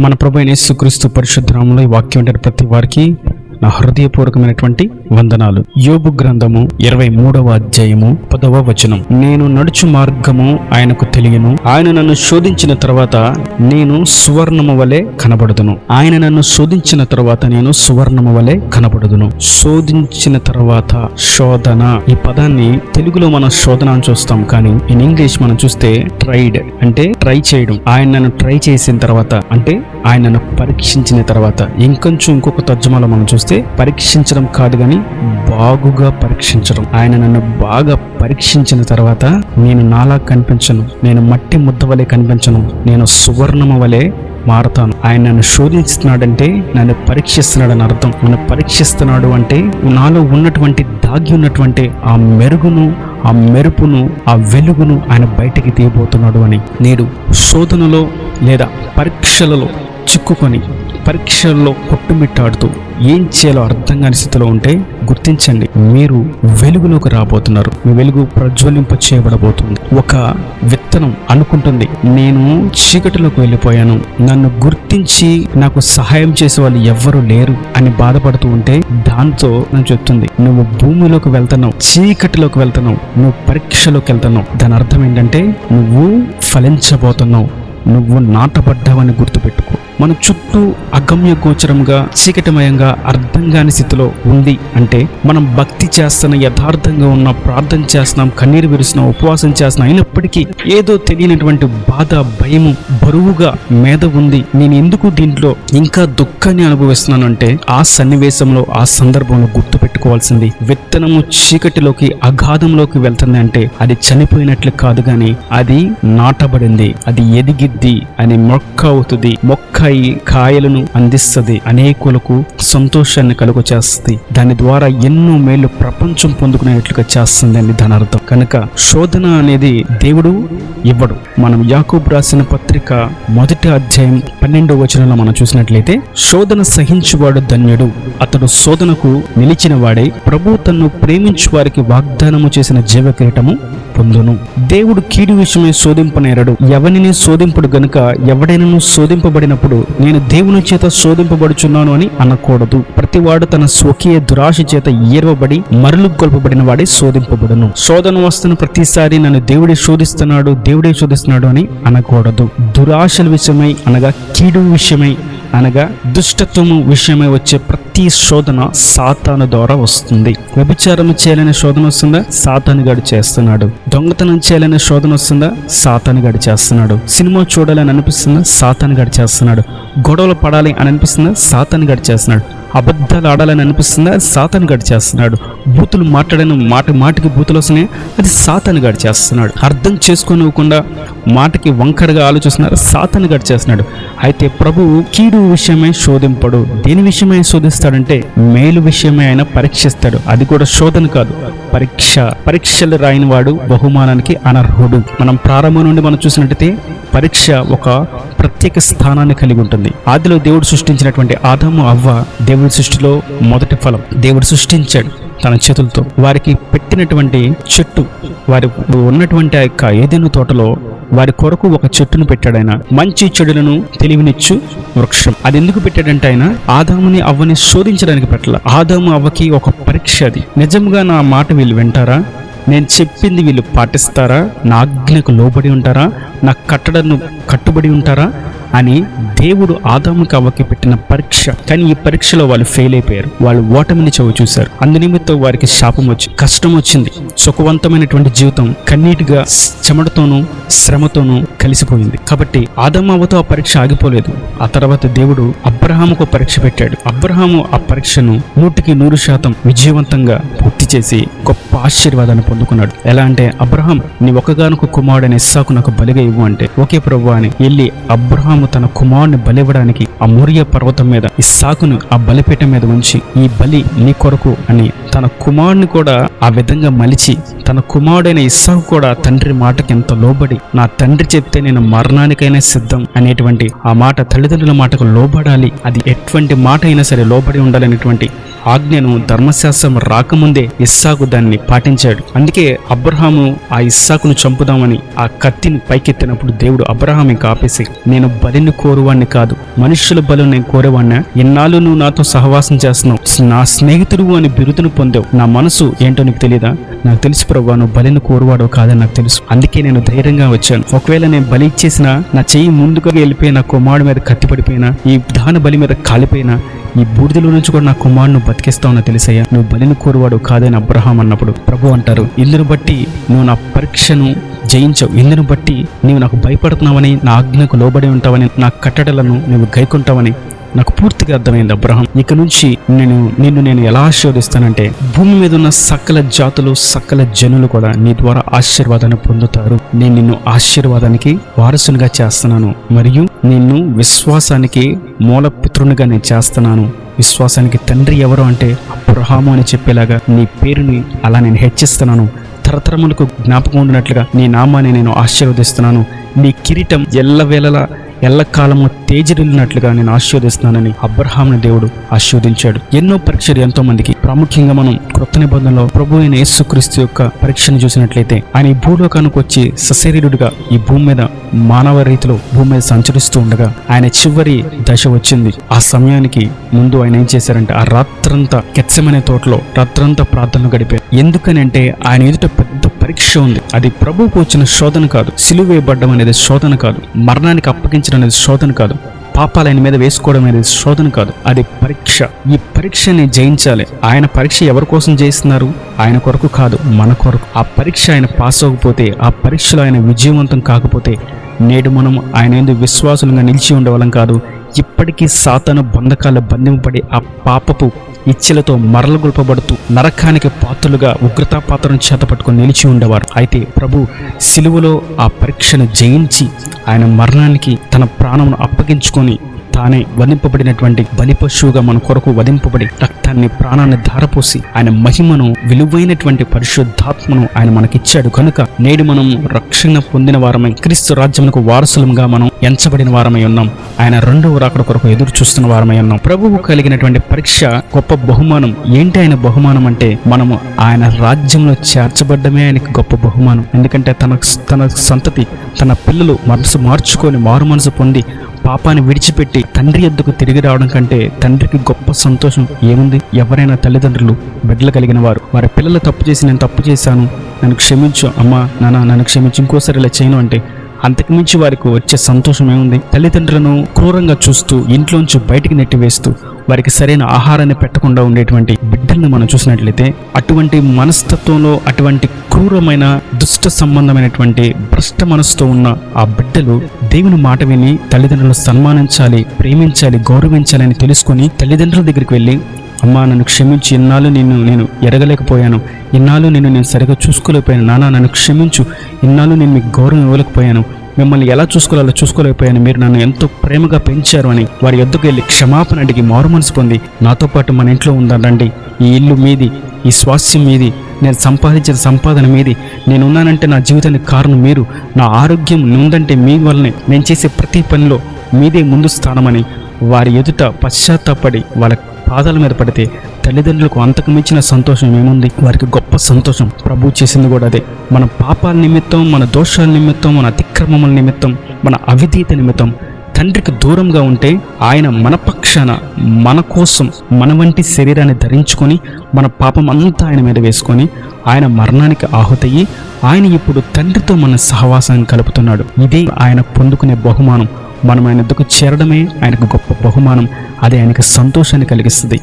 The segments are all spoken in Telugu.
మన ప్రభు యేసుక్రీస్తు పరిశుద్ధనామంలో ఈ వాక్యం అంటే ప్రతి వారికి నా హృదయపూర్వకమైనటువంటి వందనాలు. యోబు గ్రంథము ఇరవై మూడవ అధ్యాయము పదవ వచనం. నేను నడుచు మార్గము ఆయనకు తెలియను. ఆయన నన్ను శోధించిన తర్వాత నేను సువర్ణము వలె కనబడదును. ఆయన నన్ను శోధించిన తర్వాత నేను సువర్ణము వలె కనబడుదును. శోధించిన తర్వాత శోధన. ఈ పదాన్ని తెలుగులో మనం శోధన అని చూస్తాం. కానీ ఇన్ ఇంగ్లీష్ మనం చూస్తే ట్రైడ్ అంటే ట్రై చేయడం. ఆయన నన్ను ట్రై చేసిన తర్వాత అంటే ఆయన నన్ను పరీక్షించిన తర్వాత. ఇంకొంచెం ఇంకొక తర్జుమాలో మనం చూస్తే పరీక్షించడం కాదు కానీ బాగుగా పరీక్షించడం. ఆయన నన్ను బాగా పరీక్షించిన తర్వాత నేను నాలా కనిపించను. నేను మట్టి ముద్ద వలె కనిపించను. నేను సువర్ణమ వలె మారతాను. ఆయన నన్ను శోధిస్తున్నాడంటే నన్ను పరీక్షిస్తున్నాడని అర్థం. నన్ను పరీక్షిస్తున్నాడు అంటే నాలో ఉన్నటువంటి దాగి ఉన్నటువంటి ఆ మెరుగును ఆ మెరుపును ఆ వెలుగును ఆయన బయటికి తీయబోతున్నాడు అని. నేడు శోధనలో లేదా పరీక్షలలో చిక్కుకొని పరీక్షల్లో కొట్టుమిట్టాడుతూ ఏం చేయాలో అర్థం కాని స్థితిలో ఉంటే గుర్తించండి. మీరు వెలుగులోకి రాబోతున్నారు. మీ వెలుగు ప్రజ్వలింప చేయబడబోతుంది. ఒక విత్తనం అనుకుంటుంది. నేను చీకటిలోకి వెళ్ళిపోయాను. నన్ను గుర్తించి నాకు సహాయం చేసే వాళ్ళు ఎవ్వరూ లేరు అని బాధపడుతూ ఉంటే దాంతో నేను చెప్తుంది. నువ్వు భూమిలోకి వెళ్తున్నావు. చీకటిలోకి వెళ్తున్నావు. నువ్వు పరీక్షలోకి వెళ్తున్నావు. దాని అర్థం ఏంటంటే నువ్వు ఫలించబోతున్నావు. నువ్వు నాటపడ్డావని గుర్తుపెట్టు మన చుట్టూ అగమ్య గోచరంగా చీకటిమయంగా అర్థం కాని స్థితిలో ఉంది అంటే మనం భక్తి చేస్తున్న యథార్థంగా ఉన్న ప్రార్థన చేస్తున్నాం కన్నీరు విరుస్తున్నాం ఉపవాసం చేస్తున్నాం అయినప్పటికీ ఏదో తెలియనటువంటి బాధ భయము బరువుగా మీద ఉంది. నేను ఎందుకు దీంట్లో ఇంకా దుఃఖాన్ని అనుభవిస్తున్నాను అంటే ఆ సన్నివేశంలో ఆ సందర్భంలో గుర్తు పెట్టుకోవాల్సింది విత్తనము చీకటిలోకి అగాధంలోకి వెళ్తుంది అంటే అది చనిపోయినట్లు కాదు గాని అది నాటబడింది. అది ఎదిగిద్ది అని మొక్క అవుతుంది. మొక్క అయి కాయలను అందిస్తుంది అనేకులకు సంతోషాన్ని కలుగు చేస్తుంది దాని ద్వారా ఎన్నో మేలు ప్రపంచం పొందుకునేట్లుగా చేస్తుందండి దాని అర్థం కనుక శోధన అనేది దేవుడు ఇవ్వడు. మనం యాకూబ్ రాసిన పత్రిక మొదటి అధ్యాయం పన్నెండవ వచనంలో మనం చూసినట్లయితే శోధన సహించువాడు ధన్యుడు అతడు శోధనకు నిలిచిన వాడే ప్రభు తన్ను ప్రేమించు వారికి వాగ్దానము చేసిన జీవ కిరీటము పొందును. దేవుడు కీడు విషయమై శోధింపనేరడు. ఎవరిని శోధింపుడు గనుక ఎవడైనను శోధింపబడినప్పుడు నేను దేవుని చేత శోధింపబడుచున్నాను అని అనకూడదు. ప్రతివాడు తన స్వకీయ దురాశ చేత ఈర్వబడి మరలు గొల్పబడిన వాడే శోధింపబడును. శోధన వస్తున్న ప్రతిసారి నన్ను దేవుడే శోధిస్తున్నాడు దేవుడే శోధిస్తున్నాడు అని అనకూడదు. దురాశల విషయమై అనగా కీడు విషయమై అనగా దుష్టత్వము విషయమై వచ్చే ప్రతి శోధన సాతాను ద్వారా వస్తుంది. వ్యభిచారం చేయాలనే శోధన వస్తుందా? సాతాను గడు చేస్తున్నాడు. దొంగతనం చేయాలనే శోధన వస్తుందా? సాతాను గడు చేస్తున్నాడు. సినిమా చూడాలని అనిపిస్తుందా? సాతాను గడు చేస్తున్నాడు. గొడవలు పడాలి అని అనిపిస్తుందా? సాతాను గడు చేస్తున్నాడు. అబద్ధాలు ఆడాలని అనిపిస్తుందా? సాతాను గడి చేస్తున్నాడు. బూతులు మాట్లాడని మాట మాటికి బూతులు వస్తున్నాయి. అది సాతాను గడి చేస్తున్నాడు. అర్థం చేసుకోనివ్వకుండా మాటకి వంకరగా ఆలోచిస్తున్నారు. సాతాను గడి చేస్తున్నాడు. అయితే ప్రభువు కీడు విషయమై శోధింపడు. దేని విషయమై శోధిస్తాడంటే మేలు విషయమై ఆయన పరీక్షిస్తాడు. అది కూడా శోధన కాదు. పరీక్ష పరీక్షలు రాయని వాడు బహుమానానికి అనర్హుడు. మనం ప్రారంభం నుండి మనం చూసినట్టయితే పరీక్ష ఒక ప్రత్యేక స్థానాన్ని కలిగి ఉంటుంది. ఆదిలో దేవుడు సృష్టించినటువంటి ఆదము అవ్వ దేవుడి సృష్టిలో మొదటి ఫలం. దేవుడు సృష్టించాడు తన చేతులతో. వారికి పెట్టినటువంటి చెట్టు వారి ఉన్నటువంటి ఆ యొక్క ఏదైనా తోటలో వారి కొరకు ఒక చెట్టును పెట్టాడు ఆయన. మంచి చెడులను తెలివినిచ్చు వృక్షం. అది ఎందుకు పెట్టాడంటే ఆయన ఆదాముని అవ్వని శోధించడానికి పెట్టాల. ఆదాము అవ్వకి ఒక పరీక్ష అది. నిజంగా నా మాట వీళ్ళు వింటారా? నేను చెప్పింది వీళ్ళు పాటిస్తారా? నా ఆజ్ఞకు లోబడి ఉంటారా? నా కట్టడను కట్టుబడి ఉంటారా? అని దేవుడు ఆదాముకి అవ్వకి పెట్టిన పరీక్ష. కానీ ఈ పరీక్షలో వాళ్ళు ఫెయిల్ అయిపోయారు. వాళ్ళు ఓటమిని చవి చూశారు. అందునిమిత్తం వారికి శాపం వచ్చి కష్టం వచ్చింది. సుఖవంతమైనటువంటి జీవితం కన్నీటిగా చెమటతోనూ శ్రమతోనూ కలిసిపోయింది. కాబట్టి ఆదమ్మవతో ఆ పరీక్ష ఆగిపోలేదు. ఆ తర్వాత దేవుడు అబ్రహాముకు పరీక్ష పెట్టాడు. అబ్రహాము ఆ పరీక్షను నూటికి నూరు శాతం విజయవంతంగా పూర్తి చేసి గొప్ప ఆశీర్వాదాన్ని పొందుకున్నాడు. ఎలా అంటే అబ్రహాం నీ ఒక్కగానొక కుమారుడైన ఇస్సాకు నాకు బలిగా ఇవ్వు అంటే ఓకే ప్రభు అని వెళ్ళి అబ్రహాము తన కుమారుని బలివ్వడానికి ఆ మూర్య పర్వతం మీద ఇస్సాకును ఆ బలిపీఠం మీద ఉంచి ఈ బలి నీ కొరకు అని తన కుమారుని కూడా ఆ విధంగా మలిచి తన కుమారుడైన ఇస్సాకు కూడా తండ్రి మాటకి ఎంత లోబడి నా తండ్రి చెప్తే నేను మరణానికైనా సిద్ధం అనేటువంటి ఆ మాట తల్లిదండ్రుల మాటకు లోబడాలి. అది ఎటువంటి మాట అయినా సరే లోబడి ఉండాలనేటువంటి ఆజ్ఞను ధర్మశాస్త్రం రాకముందే ఇస్సాకు దాన్ని పాటించాడు. అందుకే అబ్రహాము ఆ ఇస్సాకును చంపుదామని ఆ కత్తిని పైకెత్తినప్పుడు దేవుడు అబ్రహాం ఇంకా ఆపేసి నేను బలిని కోరువాణ్ణి కాదు మనుషుల బలు నేను కోరేవాణ్ణ. ఎన్నాళ్ళు నువ్వు నాతో సహవాసం చేస్తున్నావు. నా స్నేహితుడు అని బిరుదును పొందావు. నా మనసు ఏంటో నీకు తెలియదా నాకు తెలుసు ప్రభు నువ్వు బలిని కోరువాడు కాదని నాకు తెలుసు. అందుకే నేను ధైర్యంగా వచ్చాను. ఒకవేళ నేను బలి ఇచ్చేసినా నా చెయ్యి ముందుగా వెళ్ళిపోయినా కుమారుడు మీద కత్తిపడిపోయినా ఈ దాన బలి మీద కాలిపోయినా ఈ బూడిదలో నుంచి కూడా నా కుమారుడు బతికిస్తావని తెలిసయ్యా. నువ్వు బలిని కోరువాడు కాదని అబ్రహాం అన్నప్పుడు ప్రభు అంటారు ఇందును బట్టి నువ్వు నా పరీక్షను జయించవు. ఇందును బట్టి నీవు నాకు భయపడుతున్నావని నా ఆజ్ఞకు లోబడి ఉంటావని నా కట్టడలను నువ్వు గైకుంటావని నాకు పూర్తిగా అర్థమైంది అబ్రహం. ఇక నుంచి నేను నిన్ను నేను ఎలా ఆశీర్వదిస్తానంటే భూమి మీద ఉన్న సకల జాతులు సకల జనులు కూడా నీ ద్వారా ఆశీర్వాదాన్ని పొందుతారు. నేను నిన్ను ఆశీర్వాదానికి వారసునిగా చేస్తున్నాను. మరియు నిన్ను విశ్వాసానికి మూలపిత్రునిగా నేను చేస్తున్నాను. విశ్వాసానికి తండ్రి ఎవరు అంటే అబ్రహాము అని చెప్పేలాగా నీ పేరుని అలా నేను హెచ్చిస్తున్నాను. తరతరములకు జ్ఞాపకం ఉండినట్లుగా నీ నామాన్ని నేను ఆశీర్వదిస్తున్నాను. నీ కిరీటం ఎల్లవేళలా ఎల్లకాలము తేజరిల్లినట్లుగా నేను ఆశీర్వదిస్తున్నానని అబ్రహాంని దేవుడు ఆశీర్వదించాడు. ఎన్నో పరీక్షలు ఎంతో మందికి ప్రాముఖ్యంగా మనం క్రొత్త నిబంధనలో ప్రభు అయిన యేసుక్రీస్తు యొక్క పరీక్షను చూసినట్లయితే ఆయన ఈ భూలోకానికి వచ్చి సశరీరుడిగా ఈ భూమి మీద మానవ రీతిలో భూమి మీద సంచరిస్తూ ఉండగా ఆయన చివరి దశ వచ్చింది. ఆ సమయానికి ముందు ఆయన ఏం చేశారంటే ఆ రాత్రంతా కెచ్చమనే తోటలో రాత్రంతా ప్రార్థనలు గడిపారు. ఎందుకని అంటే ఆయన ఎదుట పెద్ద పరీక్ష ఉంది. అది ప్రభువుకు వచ్చిన శోధన కాదు. సిలువేయబడ్డం అనేది శోధన కాదు. మరణానికి అప్పగించడం అనేది శోధన కాదు. పాపాలు ఆయన మీద వేసుకోవడం అనేది శోధన కాదు. అది పరీక్ష. ఈ పరీక్షని జయించాలి. ఆయన పరీక్ష ఎవరి కోసం చేస్తున్నారు ఆయన కొరకు కాదు మన కొరకు. ఆ పరీక్ష ఆయన పాస్ అవ్వకపోతే ఆ పరీక్షలో ఆయన విజయవంతం కాకపోతే నేడు మనం ఆయన ఎందుకు విశ్వాసులుగా నిలిచి ఉండవలం కాదు. ఇప్పటికీ సాతాను బంధకాలు బంధింపబడి ఆ పాపపు ఇచ్చలతో మరలగొల్పబడుతూ నరకానికి పాత్రలుగా ఉగ్రతా పాత్రను చేత పట్టుకుని నిలిచి ఉండేవారు. అయితే ప్రభు సిలువలో ఆ పరీక్షను జయించి ఆయన మరణానికి తన ప్రాణమును అప్పగించుకొని తానే వధింపబడినటువంటి బలి పశువుగా మన కొరకు వధింపబడి రక్తాన్ని ప్రాణాన్ని ధారపోసి ఆయన మహిమను విలువైనటువంటి పరిశుద్ధాత్మను ఆయన మనకిచ్చాడు కనుక నేడు మనం రక్షణ పొందిన వారమై క్రీస్తు రాజ్యమునకు వారసులంగా మనం ఎంచబడిన వారమై ఉన్నాం. ఆయన రెండవ రాకడ కొరకు ఎదురు చూస్తున్న వారమై ఉన్నాం. ప్రభువు కలిగినటువంటి పరీక్ష గొప్ప బహుమానం. ఏంటి ఆయన బహుమానం అంటే మనము ఆయన రాజ్యంలో చేర్చబడ్డమే ఆయనకి గొప్ప బహుమానం. ఎందుకంటే తన తన సంతతి తన పిల్లలు మనసు మార్చుకొని మారు మనసు పొంది పాపాన్ని విడిచిపెట్టి తండ్రి ఎద్దుకు తిరిగి రావడం కంటే తండ్రికి గొప్ప సంతోషం ఏముంది? ఎవరైనా తల్లిదండ్రులు బిడ్డలు కలిగిన వారు వారి పిల్లలు తప్పు చేసి నేను తప్పు చేశాను నన్ను క్షమించు అమ్మా నాన్న నన్ను క్షమించు ఇంకోసారి ఇలా చేయను అంటే అంతకుమించి వారికి వచ్చే సంతోషం ఏముంది? తల్లిదండ్రులను క్రూరంగా చూస్తూ ఇంట్లోంచి బయటికి నెట్టివేస్తూ వారికి సరైన ఆహారాన్ని పెట్టకుండా ఉండేటువంటి బిడ్డల్ని మనం చూసినట్లయితే అటువంటి మనస్తత్వంలో అటువంటి క్రూరమైన దుష్ట సంబంధమైనటువంటి భ్రష్ట మనసుతో ఉన్న ఆ బిడ్డలు దేవుని మాట విని తల్లిదండ్రులను సన్మానించాలి ప్రేమించాలి గౌరవించాలని తెలుసుకొని తల్లిదండ్రుల దగ్గరికి వెళ్ళి అమ్మా నన్ను క్షమించి ఇన్నాళ్ళు నిన్ను నేను ఎరగలేకపోయాను. ఇన్నాళ్ళు నిన్ను నేను సరిగా చూసుకోలేకపోయాను. నాన్న నన్ను క్షమించు. ఇన్నాళ్ళు నేను మీకు గౌరవం ఇవ్వలేకపోయాను. మిమ్మల్ని ఎలా చూసుకోవాలో చూసుకోలేకపోయాను. మీరు నన్ను ఎంతో ప్రేమగా పెంచారు అని వారి ఎద్దుకు వెళ్ళి క్షమాపణ అడిగి మారు మనసు పొంది నాతో పాటు మన ఇంట్లో ఉందని రండి ఈ ఇల్లు మీది ఈ స్వాస్థ్యం మీది. నేను సంపాదించిన సంపాదన మీది. నేనున్నానంటే నా జీవితానికి కారణం మీరు. నా ఆరోగ్యం ఉందంటే మీ వల్లనే నేను చేసే ప్రతి పనిలో మీదే ముందు స్థానమని. వారి ఎదుట పశ్చాత్తాపడి వాళ్ళ పాదాల మీద పడితే తల్లిదండ్రులకు అంతకు మించిన సంతోషం ఏముంది? వారికి గొప్ప సంతోషం. ప్రభు చేసింది కూడా అదే. మన పాపాల నిమిత్తం మన దోషాల నిమిత్తం మన అతిక్రమముల నిమిత్తం మన అవిధీత నిమిత్తం తండ్రికి దూరంగా ఉంటే ఆయన మన పక్షాన మన కోసం మన వంటి శరీరాన్ని ధరించుకొని మన పాపం అంతా ఆయన మీద వేసుకొని ఆయన మరణానికి ఆహుతయ్యి ఆయన ఇప్పుడు తండ్రితో మన సహవాసాన్ని కలుపుతున్నాడు. ఇదే ఆయన పొందుకునే బహుమానం. మనం ఆయన ఎద్దుకు చేరడమే ఆయనకు గొప్ప బహుమానం. అది ఆయనకు సంతోషాన్ని కలిగిస్తుంది.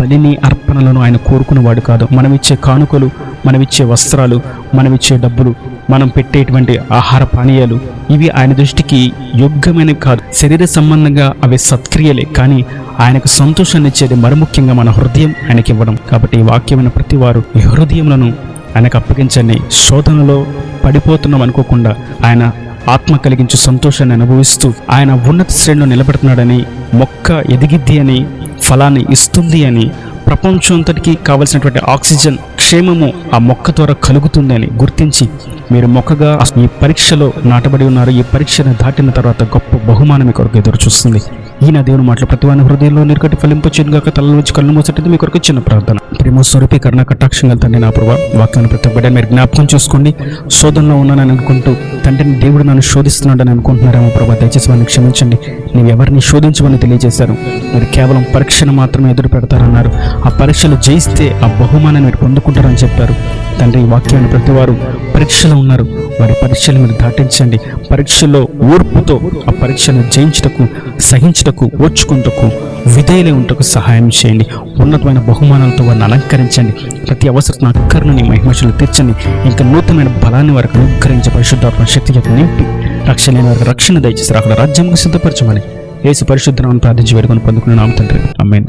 బలిని అర్పణలను ఆయన కోరుకునేవాడు కాదు. మనమిచ్చే కానుకలు మనమిచ్చే వస్త్రాలు మనమిచ్చే డబ్బులు మనం పెట్టేటువంటి ఆహార పానీయాలు ఇవి ఆయన దృష్టికి యోగ్యమైనవి కాదు. శరీర సంబంధంగా అవి సత్క్రియలే కానీ ఆయనకు సంతోషాన్ని ఇచ్చేది మరి ముఖ్యంగా మన హృదయం ఆయనకి ఇవ్వడం. కాబట్టి ఈ వాక్యమైన ప్రతి వారు ఈ హృదయములను ఆయనకు అప్పగించండి. శోధనలో పడిపోతున్నాం అనుకోకుండా ఆయన ఆత్మ కలిగించు సంతోషాన్ని అనుభవిస్తూ ఆయన ఉన్నత శ్రేణిలో నిలబడుతున్నాడని మొక్క ఎదిగిద్ది అని ఫలాన్ని ఇస్తుంది అని ప్రపంచం అంతటికీ కావలసినటువంటి ఆక్సిజన్ క్షేమము ఆ మొక్క ద్వారా కలుగుతుందని గుర్తించి మీరు మొక్కగా ఈ పరీక్షలో నాటబడి ఉన్నారు. ఈ పరీక్షను దాటిన తర్వాత గొప్ప బహుమానం మీ కొరకు ఎదురు చూస్తుంది. ఈయన దేవుని మాటలు ప్రతివాని హృదయంలో నిరకటి ఫలింపు గాక తల వచ్చి కళ్ళు మూసేటది మీ కొరకు చిన్న ప్రార్థన. ప్రేమ స్వరూపి కరుణ కటాక్షంగా తండ్రి నా ప్రభావ వాక్యాన్ని ప్రతి బిడ్డ మీరు జ్ఞాపకం చేసుకోండి. శోధనలో ఉన్నానని అనుకుంటూ తండ్రిని దేవుడు నన్ను శోధిస్తున్నాడని అనుకుంటున్నారేమో ప్రభా దయచేసి వారిని క్షమించండి. నీవు ఎవరిని శోధించమని తెలియజేశారు మీరు కేవలం పరీక్షను మాత్రమే ఎదురు పెడతారన్నారు. ఆ పరీక్షలు జయిస్తే ఆ బహుమానాన్ని మీరు పొందుకుంటారని చెప్పారు. తండ్రి వాక్యాన్ని ప్రతి వారు పరీక్షలో ఉన్నారు. వారి పరీక్షలు మీరు దాటించండి. పరీక్షల్లో ఓర్పుతో ఆ పరీక్షను జయించుటకు సహించుటకు ఓర్చుకుంటకు విధేయులై ఉంటకు సహాయం చేయండి. ఉన్నతమైన బహుమానాలతో వారిని అలంకరించండి. ప్రతి అవసరం అక్కర్ని మహిమశులు తీర్చండి. ఇంకా నూతనమైన బలాన్ని వారికి అనుగ్రహించే పరిశుద్ధాత్మ శక్తి చేత నింపి రక్షణ లేని వారికి రక్షణ దయచేసి అక్కడ రాజ్యంగా సిద్ధపరచమని ఏసు పరిశుద్ధనాన్ని ప్రార్థించి వేడుకొని పొందుకున్న నామ తండ్రి అమ్మేన్